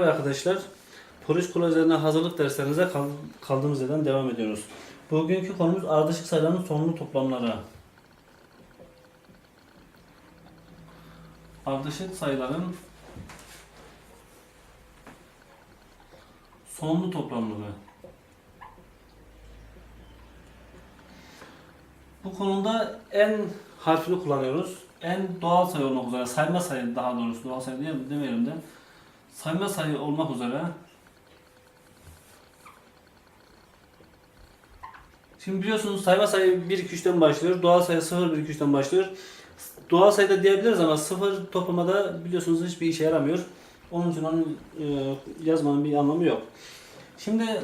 Merhaba arkadaşlar. Polis üzerine hazırlık derslerinize kal- kaldığımız yerden devam ediyoruz. Bugünkü konumuz ardışık sayıların sonlu toplamları. Ardışık sayıların sonlu toplamları. Bu konuda en harfini kullanıyoruz. En doğal sayı olmak üzere, sayma sayı daha doğrusu doğal sayı diye demeyelim de sayma sayı olmak üzere Şimdi biliyorsunuz sayma sayı 1 2 3'ten başlıyor. Doğal sayı 0 1 2 3'ten başlıyor. Doğal sayıda diyebiliriz ama 0 toplamada biliyorsunuz hiçbir işe yaramıyor. Onun için onu e, yazmanın bir anlamı yok. Şimdi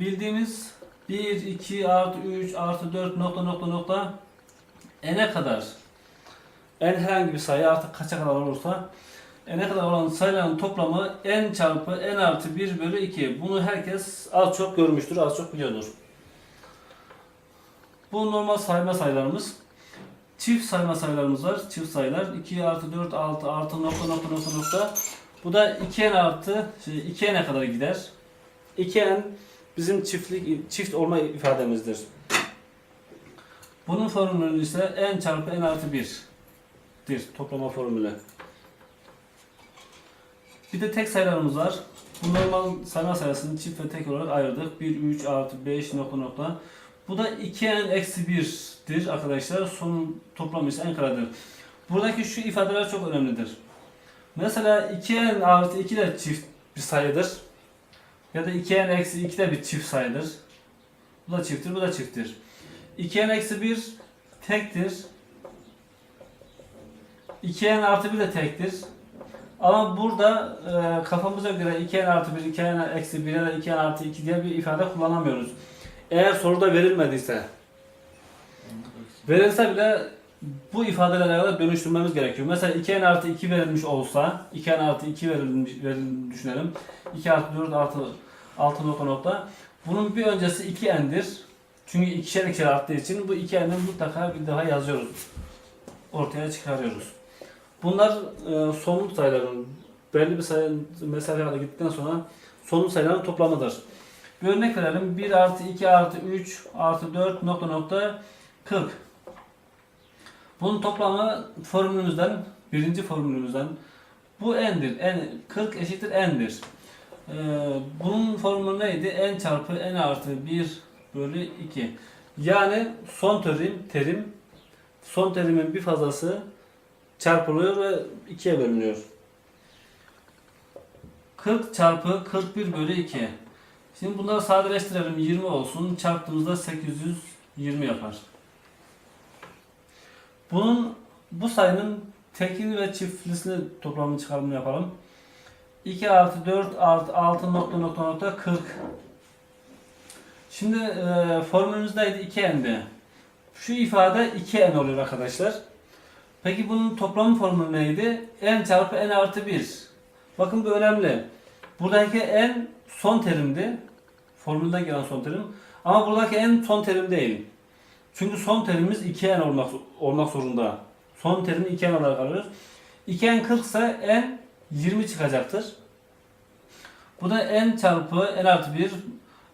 bildiğimiz 1 2 artı 3 artı 4 nokta nokta nokta n'e kadar en herhangi bir sayı artık kaça kadar olursa ne kadar olan sayıların toplamı n çarpı n artı 1 bölü 2. Bunu herkes az çok görmüştür, az çok biliyordur. Bu normal sayma sayılarımız. Çift sayma sayılarımız var. Çift sayılar. 2 artı 4 6 artı nokta nokta nokta nokta. Bu da 2n artı şey, 2n'e kadar gider. 2n bizim çiftlik çift olma ifademizdir. Bunun formülü ise n çarpı n artı 1'dir. Toplama formülü. Bir de tek sayılarımız var. Bu normal sayma sayısını çift ve tek olarak ayırdık. 1, 3 artı 5 nokta nokta. Bu da 2n eksi 1'dir arkadaşlar. Son toplamı ise n karedir. Buradaki şu ifadeler çok önemlidir. Mesela 2n artı 2 de çift bir sayıdır. Ya da 2n eksi 2 de bir çift sayıdır. Bu da çifttir, bu da çifttir. 2n eksi 1 tektir. 2n artı 1 de tektir. Ama burada e, kafamıza göre 2n artı 1, 2n eksi 1 ya da 2n artı 2 diye bir ifade kullanamıyoruz. Eğer soruda verilmediyse, verilse bile bu ifadelere kadar dönüştürmemiz gerekiyor. Mesela 2n artı 2 verilmiş olsa, 2n artı 2 verilmiş, verildiğini düşünelim. 2 artı 4 artı 6 nokta nokta. Bunun bir öncesi 2n'dir. Çünkü ikişer ikişer arttığı için bu 2n'den mutlaka bir daha yazıyoruz. Ortaya çıkarıyoruz. Bunlar e, somut sayıların belli bir sayı mesafeye kadar gittikten sonra somut sayıların toplamıdır. Bir örnek verelim. 1 artı 2 artı 3 artı 4 nokta nokta 40. Bunun toplamı formülümüzden, birinci formülümüzden bu n'dir. N, 40 eşittir n'dir. Ee, bunun formülü neydi? n çarpı n artı 1 bölü 2. Yani son terim, terim son terimin bir fazlası çarpılıyor ve 2'ye bölünüyor. 40 çarpı 41 bölü 2. Şimdi bunları sadeleştirelim. 20 olsun. Çarptığımızda 820 yapar. Bunun bu sayının tekini ve çiftlisini toplamını çıkarımını yapalım. 2 artı 4 artı 6 nokta nokta nokta 40. Şimdi e, formülümüz neydi? 2n'di. Şu ifade 2n oluyor arkadaşlar. Peki bunun toplam formülü neydi? n çarpı n artı 1. Bakın bu önemli. Buradaki n son terimdi. Formülden gelen son terim. Ama buradaki n son terim değil. Çünkü son terimimiz 2n olmak, olmak zorunda. Son terimi 2n olarak alıyoruz. 2n 40 ise n 20 çıkacaktır. Bu da n çarpı n artı 1.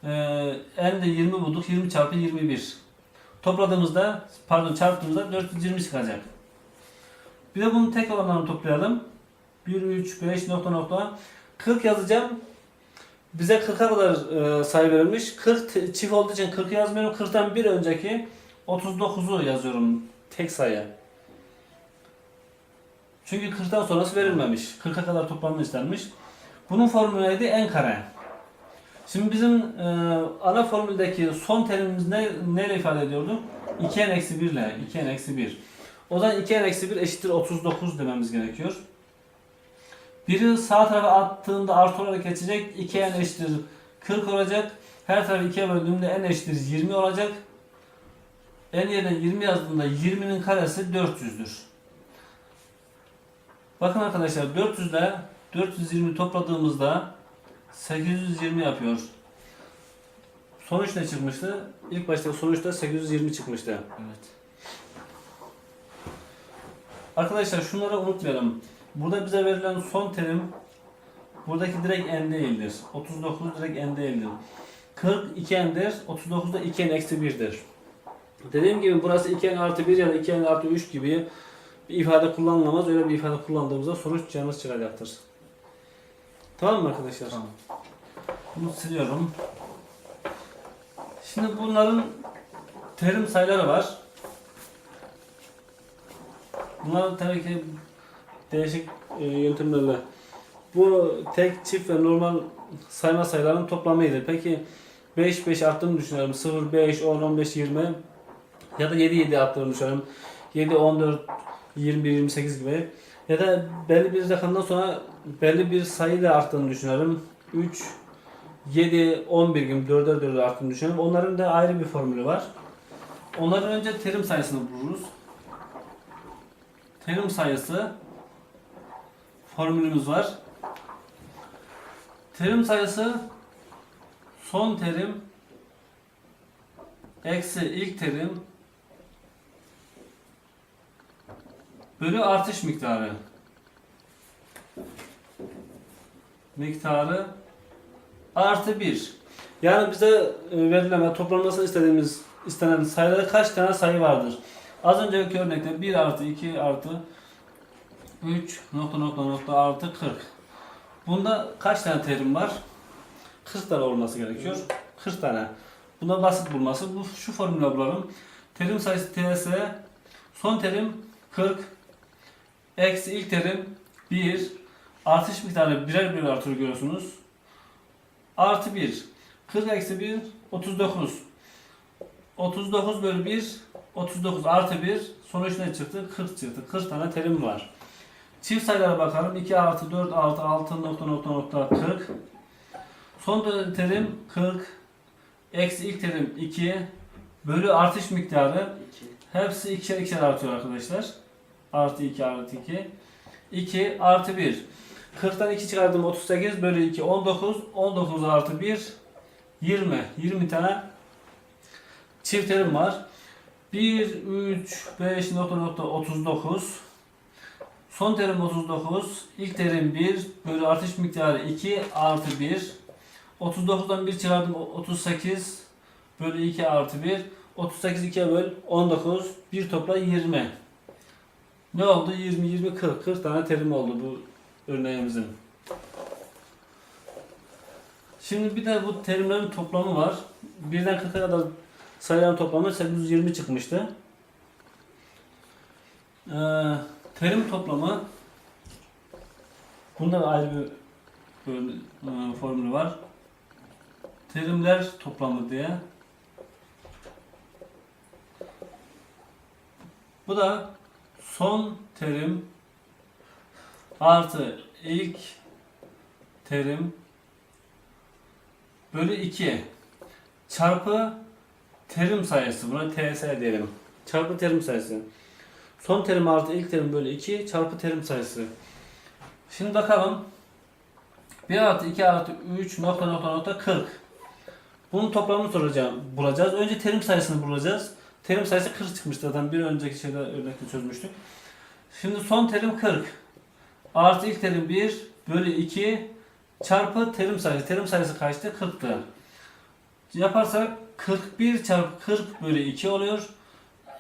Ee, n de 20 bulduk. 20 çarpı 21. Topladığımızda pardon çarptığımızda 420 çıkacak. Bir de bunu tek olanlarını toplayalım. 1, 3, 5 nokta nokta. 40 yazacağım. Bize 40'a kadar e, sayı verilmiş. 40 t- çift olduğu için 40 yazmıyorum. 40'tan bir önceki 39'u yazıyorum. Tek sayı. Çünkü 40'tan sonrası verilmemiş. 40'a kadar toplamı istenmiş. Bunun formülü neydi? n kare. Şimdi bizim e, ana formüldeki son terimimiz ne, neyle ifade ediyordu? 2n eksi 1 ile 2n eksi 1. O zaman 2n eksi 1 eşittir 39 dememiz gerekiyor. Biri sağ tarafa attığında artı olarak geçecek. 2n eşittir 40 olacak. Her tarafı 2'ye böldüğümde n eşittir 20 olacak. n yerine 20 yazdığımda 20'nin karesi 400'dür. Bakın arkadaşlar 400 ile 420 topladığımızda 820 yapıyor. Sonuç ne çıkmıştı? İlk başta sonuçta 820 çıkmıştı. Evet. Arkadaşlar şunları unutmayalım. Burada bize verilen son terim Buradaki direkt n değildir. 39 direkt n değildir. 40 2n'dir. 39 da 2n eksi 1'dir. Dediğim gibi burası 2n artı 1 ya da 2n artı 3 gibi bir ifade kullanılamaz. Öyle bir ifade kullandığımızda sonuç canınız çıkacaktır. Tamam mı arkadaşlar? Tamam. Bunu siliyorum. Şimdi bunların terim sayıları var. Bunlar tabii ki değişik e, yöntemlerle. Bu tek, çift ve normal sayma sayılarının toplamıydı. Peki 5 5 arttığını düşünelim. 0 5 10 15 20 ya da 7 7 arttığını düşünelim. 7 14 21 28 gibi. Ya da belli bir rakamdan sonra belli bir sayıyla arttığını düşünelim. 3 7 11 gibi 4'er 4'er arttığını düşünelim. Onların da ayrı bir formülü var. Onların önce terim sayısını buluruz. Terim sayısı formülümüz var. Terim sayısı son terim eksi ilk terim bölü artış miktarı. Miktarı artı 1. Yani bize e, verilen ve toplanmasını istediğimiz istenen sayıda kaç tane sayı vardır? Az önceki örnekte 1 artı 2 artı 3 nokta nokta nokta artı 40. Bunda kaç tane terim var? 40 tane olması gerekiyor. 40 tane. Buna basit bulması. Bu şu formüle bulalım. Terim sayısı TS son terim 40 eksi ilk terim 1 artış miktarı birer birer artıyor görüyorsunuz. Artı 1 40 eksi 1 39 39 bölü 1 39 artı 1 sonuç ne çıktı? 40 çıktı. 40 tane terim var. Çift sayılara bakalım. 2 artı 4 artı 6 nokta nokta nokta 40. Son terim 40. Eksi ilk terim 2. Bölü artış miktarı. 2. Hepsi ikişer ikişer artıyor arkadaşlar. Artı 2 artı 2. 2 artı 1. 40'tan 2 çıkardım 38 bölü 2 19. 19 artı 1 20. 20 tane çift terim var. 1, 3, 5 nokta nokta 39. Son terim 39. İlk terim 1 bölü artış miktarı 2 artı 1. 39'dan 1 çıkardım 38 bölü 2 artı 1. 38 2'ye böl 19. Bir topla 20. Ne oldu? 20, 20, 40. 40 tane terim oldu bu örneğimizin. Şimdi bir de bu terimlerin toplamı var. Birden 40'a kadar sayıların toplamı 820 çıkmıştı. Ee, terim toplamı bunda da ayrı bir böyle, e, formülü var. Terimler toplamı diye. Bu da son terim artı ilk terim bölü 2 çarpı terim sayısı. Buna TS diyelim. Çarpı terim sayısı. Son terim artı ilk terim bölü 2 çarpı terim sayısı. Şimdi bakalım. 1 artı 2 artı 3 nokta nokta nokta 40. Bunun toplamını soracağım, bulacağız. Önce terim sayısını bulacağız. Terim sayısı 40 çıkmıştı zaten bir önceki şeyde örnekte çözmüştük. Şimdi son terim 40. Artı ilk terim 1 bölü 2 çarpı terim sayısı. Terim sayısı kaçtı? 40'tı. Yaparsak 41 çarpı 40 bölü 2 oluyor.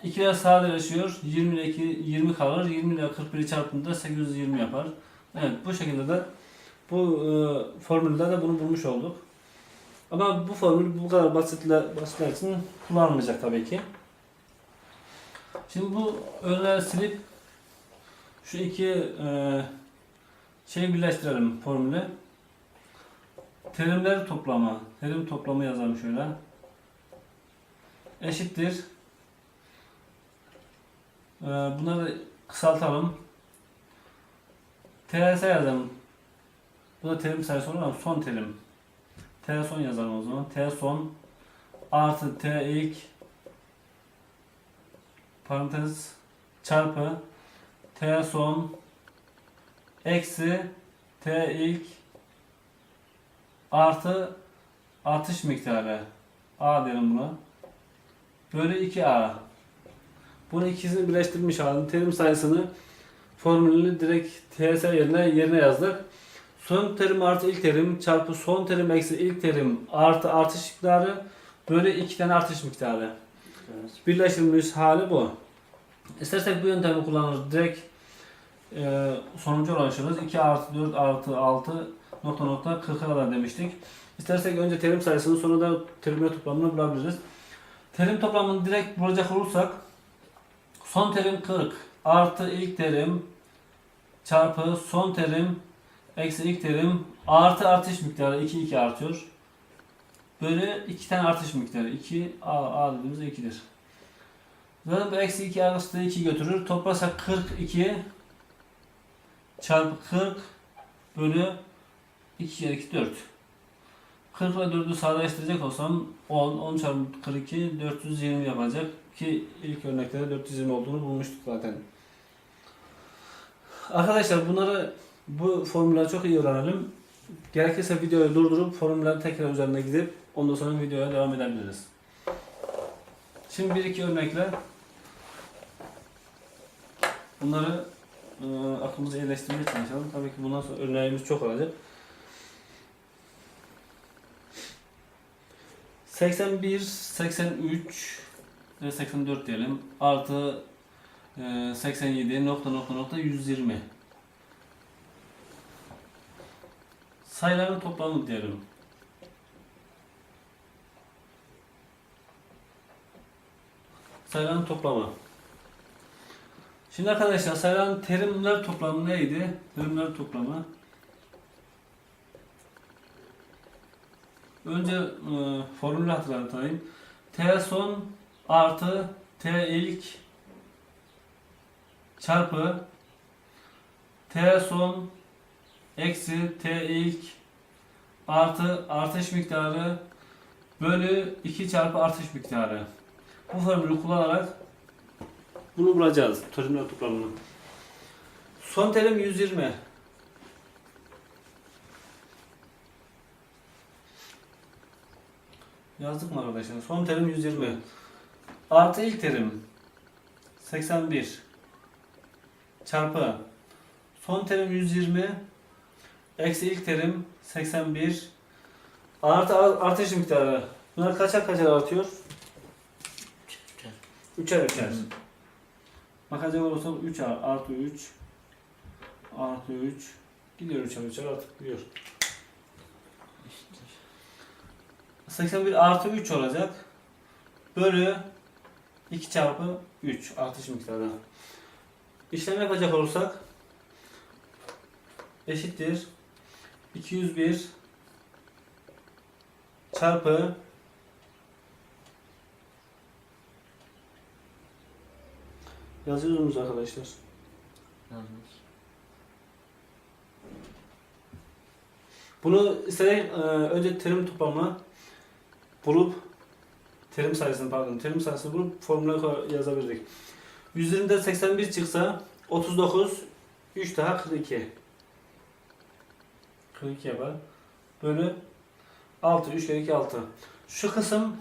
2 ile sadeleşiyor. 20 ile 2, 20 kalır. 20 ile 41'i çarptığında 820 yapar. Evet bu şekilde de bu e, formülde de bunu bulmuş olduk. Ama bu formül bu kadar basitle, basitler için kullanılmayacak tabii ki. Şimdi bu örneği silip şu iki e, şeyi birleştirelim formülü. Terimler toplamı. Terim toplamı yazalım şöyle. Eşittir. E, bunları kısaltalım. TS yazalım. Bu da terim sayısı olur ama son terim. T son yazalım o zaman. T son artı T ilk parantez çarpı T son eksi T ilk artı artış miktarı A diyelim buna. Bölü 2A. Bunu ikisini birleştirmiş halini terim sayısını formülünü direkt TS yerine yerine yazdık. son terim artı ilk terim çarpı son terim eksi ilk terim artı artış miktarı böyle iki tane artış miktarı. Birleştirilmiş hali bu. İstersek bu yöntemi kullanırız. Direkt e, sonuca ulaşırız. 2 artı 4 artı 6 nokta nokta 40'a kadar demiştik. İstersek önce terim sayısını sonra da terimler toplamını bulabiliriz. Terim toplamını direkt bulacak olursak son terim 40 artı ilk terim çarpı son terim eksi ilk terim artı artış miktarı 2 2 artıyor. Böyle iki tane artış miktarı. 2 A, A dediğimiz 2'dir. Zaten bu eksi 2 arasında 2 götürür. Toplasak 42 çarpı 40 bölü 2 kere 2 4. 40 ile 4'ü sadeleştirecek olsam 10, 10 çarpı 42 420 yapacak. Ki ilk örnekte de 420 olduğunu bulmuştuk zaten. Arkadaşlar bunları bu formülleri çok iyi öğrenelim. Gerekirse videoyu durdurup formüllerin tekrar üzerine gidip ondan sonra videoya devam edebiliriz. Şimdi bir iki örnekle bunları e, aklımıza yerleştirmeye çalışalım. Tabii ki bundan sonra örneğimiz çok olacak. 81, 83 ve 84 diyelim. Artı e, 87 nokta nokta nokta 120. Sayıların toplamı diyelim. Sayıların toplamı. Şimdi arkadaşlar sayıların terimler toplamı neydi? Terimler toplamı. Önce e, formülü hatırlatayım. T son artı T ilk çarpı T son eksi T ilk artı artış miktarı bölü 2 çarpı artış miktarı. Bu formülü kullanarak bunu bulacağız. Terimler toplamını. Son terim 120. Yazdık mı arkadaşlar? Son terim 120. Artı ilk terim 81 çarpı son terim 120 eksi ilk terim 81 artı artış miktarı. Bunlar kaçar kaçar artıyor? Üçer üçer. Bakacak olursam 3 artı 3 artı 3 gidiyor üçer üçer artık gidiyor. 81 artı 3 olacak. Bölü 2 çarpı 3 artış miktarı. İşlem yapacak olursak eşittir 201 çarpı Yazıyoruz muyuz arkadaşlar? Yazmış. Bunu isterek e, önce terim toplamına bulup terim sayısını pardon terim sayısını bulup formüle yazabilirdik. 120'den 81 çıksa 39 3 daha 42. 42 yapar. Bölü 6 3 kere 2 6. Şu kısım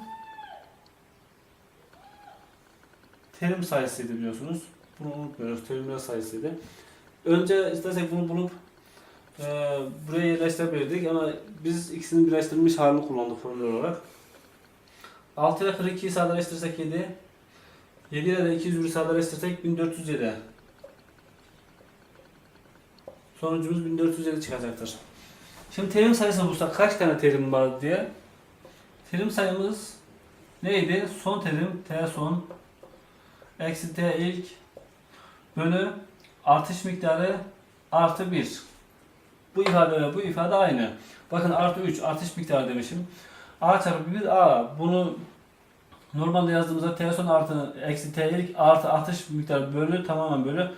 terim sayısıydı biliyorsunuz. Bunu unutmuyoruz. Terimler sayısıydı. Önce istersek bunu bulup ee, buraya yerleştirebilirdik ama biz ikisini birleştirilmiş halini kullandık formül olarak. 6 ile 42'yi sadeleştirirsek 7. 7 ile de 201'i sadeleştirirsek 1407. Sonucumuz 1407 çıkacaktır. Şimdi terim sayısını bulsak kaç tane terim var diye. Terim sayımız neydi? Son terim T son eksi T ilk bölü artış miktarı artı 1. Bu ifade ve bu ifade aynı. Bakın artı 3 artış miktarı demişim. A çarpı 1 A. Bunu normalde yazdığımızda T son artı eksi T ilk artı artış miktarı bölü tamamen bölü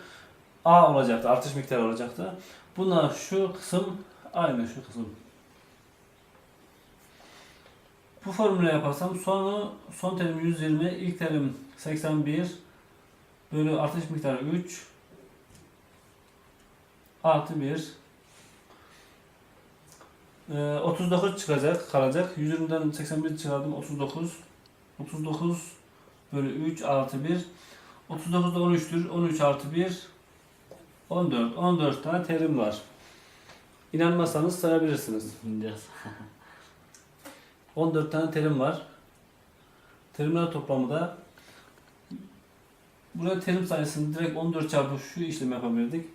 A olacaktı. Artış miktarı olacaktı. Bunlar şu kısım aynı şu kısım. Bu formülü yaparsam sonu son terim 120, ilk terim 81 bölü artış miktarı 3 artı 1 ee, 39 çıkacak, kalacak. 120'den 81 çıkardım. 39. 39 bölü 3 artı 1. 39 da 13'tür. 13 artı 1. 14. 14 tane terim var. İnanmazsanız sayabilirsiniz. Biraz. 14 tane terim var. Terimler toplamı da buraya terim sayısını direkt 14 çarpı şu işlemi yapabilirdik.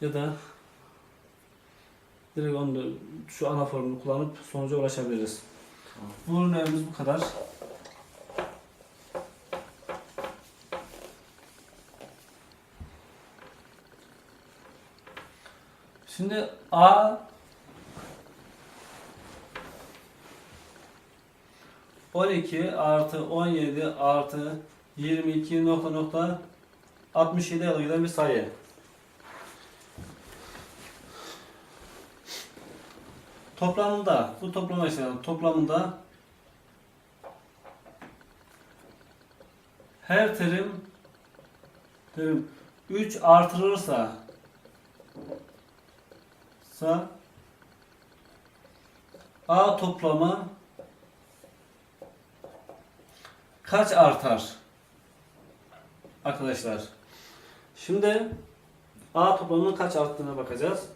Ya da direkt 14 şu ana formülü kullanıp sonuca ulaşabiliriz. Bu ürünlerimiz bu kadar. Şimdi A 12 artı 17 artı 22 nokta nokta 67 yılı giden bir sayı. Toplamında, bu toplama işlemi toplamında her terim terim 3 artırılırsa sa A toplamı kaç artar? Arkadaşlar. Şimdi A toplamının kaç arttığına bakacağız.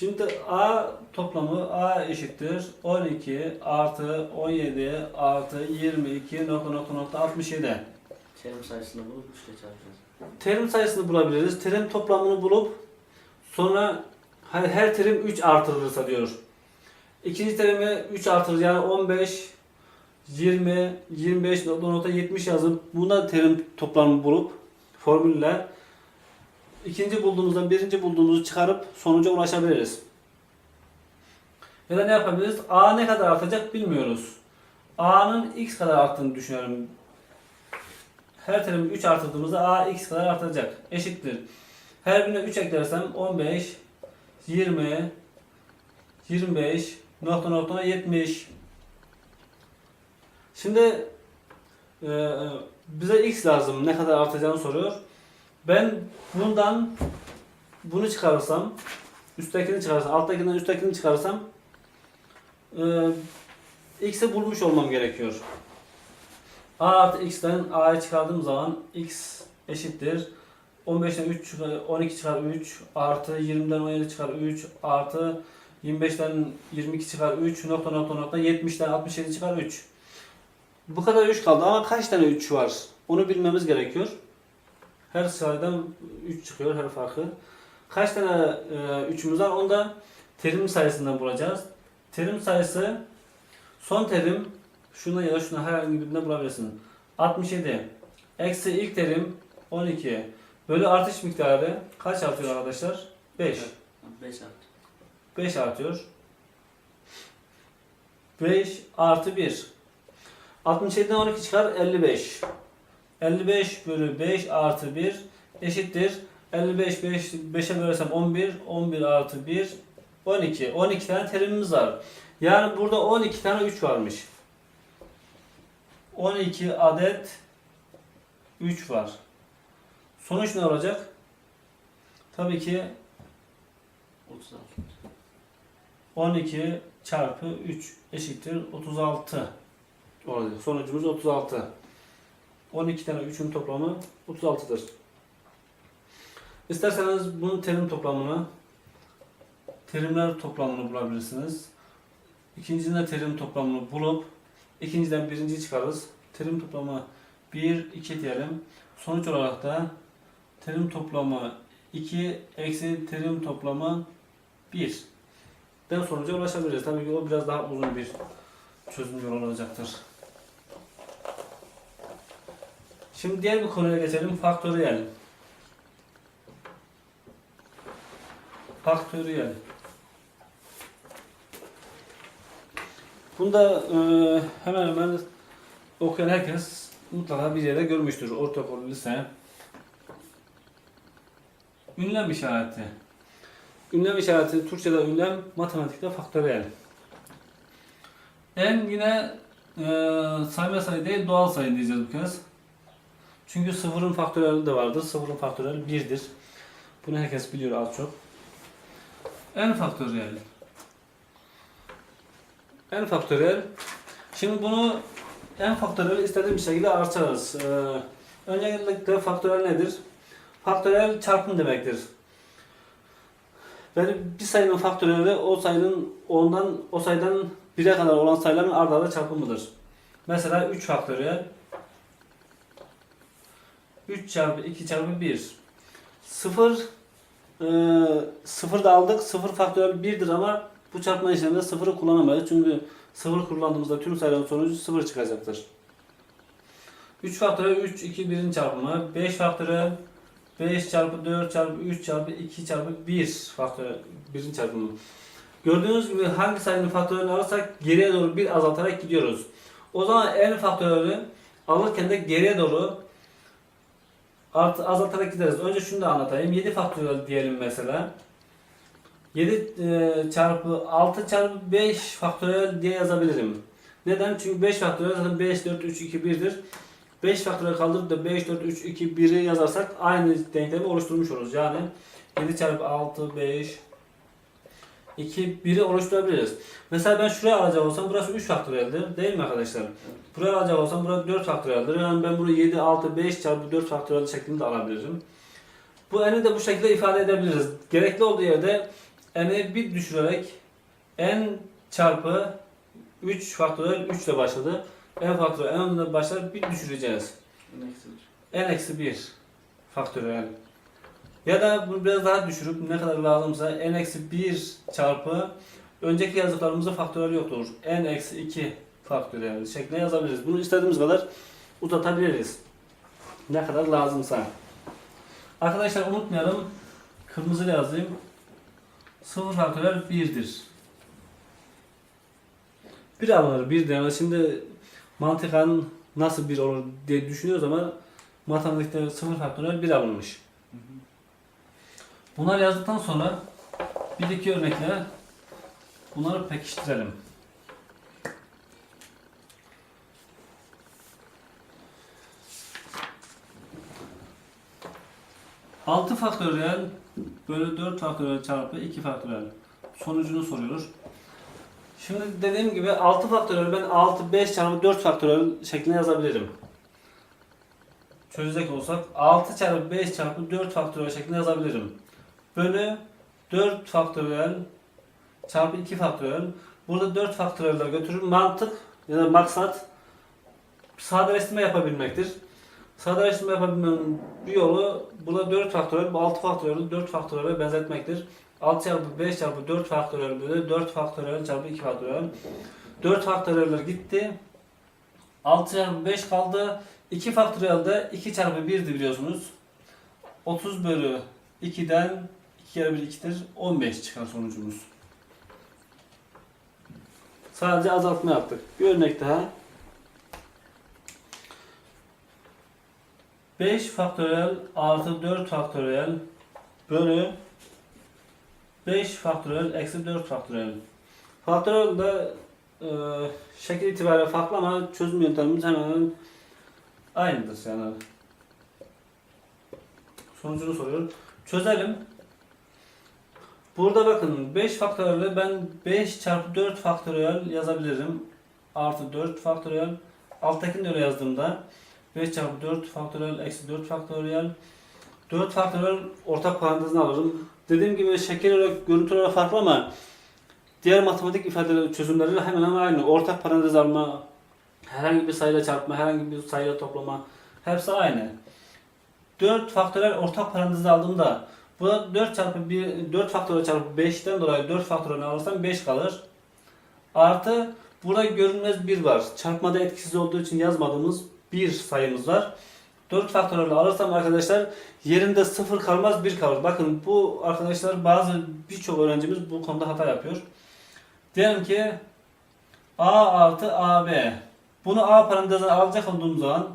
Şimdi A toplamı A eşittir 12 artı 17 artı 22 nokta nokta nokta 67. Terim sayısını bulup 3 ile çarpacağız. Terim sayısını bulabiliriz. Terim toplamını bulup sonra her, her terim 3 artırılırsa diyor. İkinci terime 3 artırır yani 15 20 25 nokta nokta 70 yazıp buna terim toplamını bulup formülle ikinci bulduğumuzdan birinci bulduğumuzu çıkarıp sonuca ulaşabiliriz. Ya da ne yapabiliriz? A ne kadar artacak bilmiyoruz. A'nın x kadar arttığını düşünüyorum. Her terimi 3 artırdığımızda A x kadar artacak. Eşittir. Her birine 3 eklersem 15, 20, 25, nokta nokta 70. Şimdi e, bize x lazım. Ne kadar artacağını soruyor. Ben bundan bunu çıkarırsam, üsttekini çıkarsam, alttakinden üsttekini çıkarsam e, x'i bulmuş olmam gerekiyor. a artı x'ten a'yı çıkardığım zaman x eşittir. 15'ten 3 çıkar, 12 çıkar 3 artı 20'den 17 çıkar 3 artı 25'ten 22 çıkar 3 nokta nokta nokta 70'ten 67 çıkar 3. Bu kadar 3 kaldı ama kaç tane 3 var? Onu bilmemiz gerekiyor. Her sayıdan 3 çıkıyor her farkı. Kaç tane e, 3'ümüz var onu da terim sayısından bulacağız. Terim sayısı son terim şuna ya da şuna herhangi birinde bulabilirsin. 67 eksi ilk terim 12 bölü artış miktarı kaç artıyor arkadaşlar? 5. 5 artı. 5 artıyor. 5 artı 1. 67'den 12 çıkar 55. 55 bölü 5 artı 1 eşittir. 55 5 5'e bölersem 11. 11 artı 1 12. 12 tane terimimiz var. Yani burada 12 tane 3 varmış. 12 adet 3 var. Sonuç ne olacak? Tabii ki 36. 12 çarpı 3 eşittir 36 olacak. Sonucumuz 36. 12 tane 3'ün toplamı 36'dır. İsterseniz bunun terim toplamını terimler toplamını bulabilirsiniz. İkinciden terim toplamını bulup ikinciden birinciyi çıkarırız. Terim toplamı 1, 2 diyelim. Sonuç olarak da terim toplamı 2 eksi terim toplamı 1 den sonuca ulaşabiliriz. Tabii o biraz daha uzun bir çözüm yolu olacaktır. Şimdi diğer bir konuya geçelim. Faktöriyel. Faktöriyel. Bunda e, hemen hemen okuyan herkes mutlaka bir yere görmüştür. Ortaokul, lise. Ünlem işareti. Ünlem işareti, Türkçe'de ünlem, matematikte faktöriyel. En yine e, sayma sayı değil, doğal sayı diyeceğiz bu kez. Çünkü sıfırın faktöriyeli de vardır. Sıfırın faktöriyeli birdir. Bunu herkes biliyor az çok. En faktöriyel. En faktöriyel. Şimdi bunu en faktöriyel istediğim bir şekilde artırırız. Ee, öncelikle faktöriyel nedir? Faktöriyel çarpım demektir. Ve bir sayının faktöriyeli o sayının ondan o sayıdan 1'e kadar olan sayıların ard arda çarpımıdır. Mesela 3 faktöriyel 3 çarpı 2 çarpı 1 0 e, 0 da aldık. 0 faktöriyel 1'dir ama bu çarpma işleminde 0'ı kullanamayız. Çünkü 0 kullandığımızda tüm sayıların sonucu 0 çıkacaktır. 3 faktöriyel 3 2 1'in çarpımı. 5 faktöriyel 5 çarpı 4 çarpı 3 çarpı 2 çarpı 1 faktöriyel 1'in çarpımı. Gördüğünüz gibi hangi sayının faktörünü alırsak geriye doğru bir azaltarak gidiyoruz. O zaman en faktörünü alırken de geriye doğru art, azaltarak gideriz. Önce şunu da anlatayım. 7 faktöriyel diyelim mesela. 7 e, çarpı 6 çarpı 5 faktöriyel diye yazabilirim. Neden? Çünkü 5 faktöriyel zaten 5, 4, 3, 2, 1'dir. 5 faktöriyel kaldırıp da 5, 4, 3, 2, 1'i yazarsak aynı denklemi oluşturmuş oluruz. Yani 7 çarpı 6, 5, 2, 1'i oluşturabiliriz. Mesela ben şuraya alacak olsam burası 3 faktöriyeldir. Değil mi arkadaşlar? Buraya alacak olsam burası 4 faktöriyeldir. Yani ben bunu 7, 6, 5 çarpı 4 faktöriyel şeklinde alabilirim. Bu n'i de bu şekilde ifade edebiliriz. Gerekli olduğu yerde n'i bir düşürerek n çarpı 3 faktöriyel 3 ile başladı. n faktöriyel n ile başlar bir düşüreceğiz. N eksi 1 faktöriyel. Ya da bunu biraz daha düşürüp ne kadar lazımsa n eksi 1 çarpı önceki yazdıklarımızda faktöriyel yoktur. n eksi 2 faktöriyel şeklinde yazabiliriz. Bunu istediğimiz kadar uzatabiliriz. Ne kadar lazımsa. Arkadaşlar unutmayalım. Kırmızı yazayım. 0 faktöriyel 1'dir. Bir alınır bir yani şimdi mantıkan nasıl bir olur diye düşünüyoruz ama matematikte 0 faktöriyel 1 alınmış. Bunlar yazdıktan sonra bir iki örnekle bunları pekiştirelim. Altı faktöriyel bölü 4 faktöriyel çarpı 2 faktöriyel sonucunu soruyor. Şimdi dediğim gibi 6 faktöriyel ben 6 5 çarpı 4 faktöriyel şeklinde yazabilirim. Çözecek olsak 6 çarpı 5 çarpı 4 faktöriyel şeklinde yazabilirim. Bölü 4 faktöriyel çarpı 2 faktöriyel. Burada 4 faktöriyeller götürür. Mantık ya da maksat sadeleştirme yapabilmektir. Sadeleştirme yapabilmenin bir yolu burada 4 faktöriyel, bu 6 faktöriyeli 4 faktöriyele benzetmektir. 6 çarpı 5 çarpı 4 faktöriyel bölü 4 faktöriyel çarpı 2 faktöriyel. 4 faktöriyeller gitti. 6 çarpı 5 kaldı. 2 faktöriyel de 2 çarpı 1'di biliyorsunuz. 30 bölü 2'den 2 kere 1 2'dir. 15 çıkar sonucumuz. Sadece azaltma yaptık. Bir örnek daha. 5 faktöriyel artı 4 faktöriyel bölü 5 faktöriyel eksi 4 faktöriyel. Faktöriyel de e, şekil itibariyle farklı ama çözüm yöntemimiz hemen aynıdır yani. Sonucunu soruyor. Çözelim. Burada bakın 5 faktöriyel ben 5 çarpı 4 faktöriyel yazabilirim. Artı 4 faktöriyel. Alttakini de öyle yazdığımda 5 çarpı 4 faktöriyel eksi 4 faktöriyel. 4 faktöriyel ortak parantezine alırım. Dediğim gibi şekil olarak, görüntü olarak farklı ama diğer matematik ifadeleri çözümleriyle hemen hemen aynı. Ortak parantez alma, herhangi bir sayıyla çarpma, herhangi bir sayıyla toplama hepsi aynı. 4 faktöriyel ortak paranteze aldığımda Burada 4 çarpı 1, 4 faktöriyel çarpı 5'ten dolayı 4 faktöriyel alırsam 5 kalır. Artı burada görünmez 1 var. Çarpmada etkisiz olduğu için yazmadığımız bir sayımız var. 4 faktöriyel alırsam arkadaşlar yerinde 0 kalmaz 1 kalır. Bakın bu arkadaşlar bazı birçok öğrencimiz bu konuda hata yapıyor. Diyelim ki A artı AB. Bunu A parantezine alacak olduğum zaman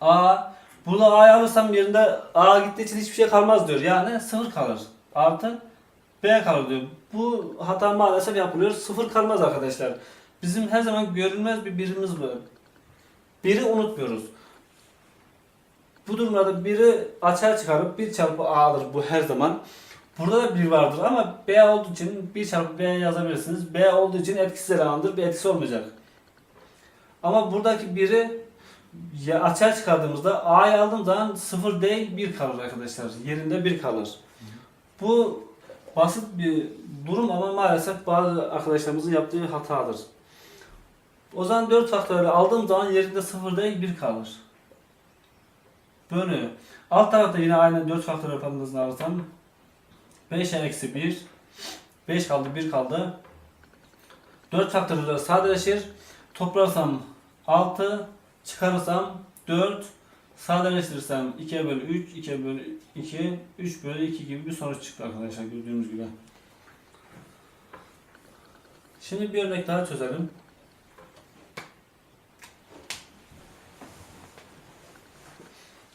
A Burada A'yı alırsam yerinde A gittiği için hiçbir şey kalmaz diyor. Yani sıfır kalır. Artı B kalır diyor. Bu hata maalesef yapılıyor. Sıfır kalmaz arkadaşlar. Bizim her zaman görünmez bir birimiz var. Biri unutmuyoruz. Bu durumlarda biri açığa çıkarıp 1 çarpı A'dır bu her zaman. Burada da 1 vardır ama B olduğu için 1 çarpı B yazabilirsiniz. B olduğu için etkisiz elemandır. Bir etkisi olmayacak. Ama buradaki biri ya açığa çıkardığımızda A'yı aldığım zaman 0 değil 1 kalır arkadaşlar. Yerinde 1 kalır. Bu basit bir durum ama maalesef bazı arkadaşlarımızın yaptığı hatadır. O zaman 4 faktöriyel aldığım zaman yerinde 0 değil 1 kalır. Böyle. Alt tarafta yine aynı 4 faktöriyel parantezini alırsam 5 eksi 1 5 kaldı 1 kaldı. 4 faktöriyel sadeleşir. Toplarsam 6 çıkarırsam 4 sadeleştirirsem 2 bölü 3 2 bölü 2 3 bölü 2 gibi bir sonuç çıktı arkadaşlar gördüğünüz gibi. Şimdi bir örnek daha çözelim.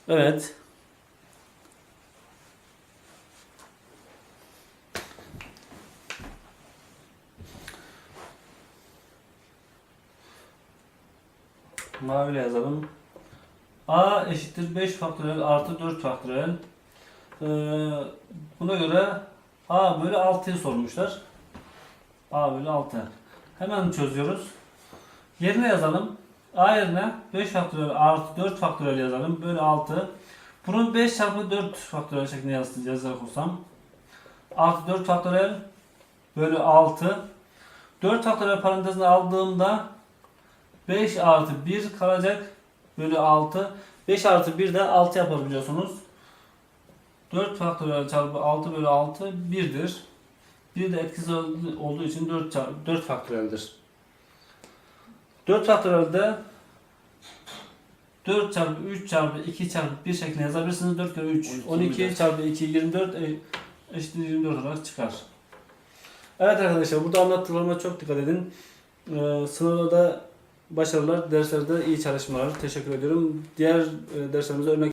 Evet. Maviyle yazalım. A eşittir 5 faktöriyel artı 4 faktöriyel. Ee, buna göre A bölü 6'yı sormuşlar. A bölü 6. Hemen çözüyoruz. Yerine yazalım. A yerine 5 faktöriyel artı 4 faktöriyel yazalım. Bölü 6. Bunu 5 çarpı 4 faktöriyel şeklinde yaz- yazacak olsam. Artı 4 faktöriyel bölü 6. 4 faktöriyel parantezine aldığımda 5 artı 1 kalacak. Bölü 6. 5 artı 1 de 6 yapar biliyorsunuz. 4 faktöriyel çarpı 6 bölü 6 1'dir. 1 de etkisiz ol- olduğu için 4, çarpı, 4 faktöriyeldir. 4 faktöriyelde 4 çarpı 3 çarpı 2 çarpı 1 şeklinde yazabilirsiniz. 4 kere 3 12 12 çarpı 2 24 e, eşittir 24 olarak çıkar. Evet arkadaşlar burada anlattıklarıma çok dikkat edin. Ee, sınavda da başarılar, derslerde iyi çalışmalar. Teşekkür ediyorum. Diğer e, derslerimize örnek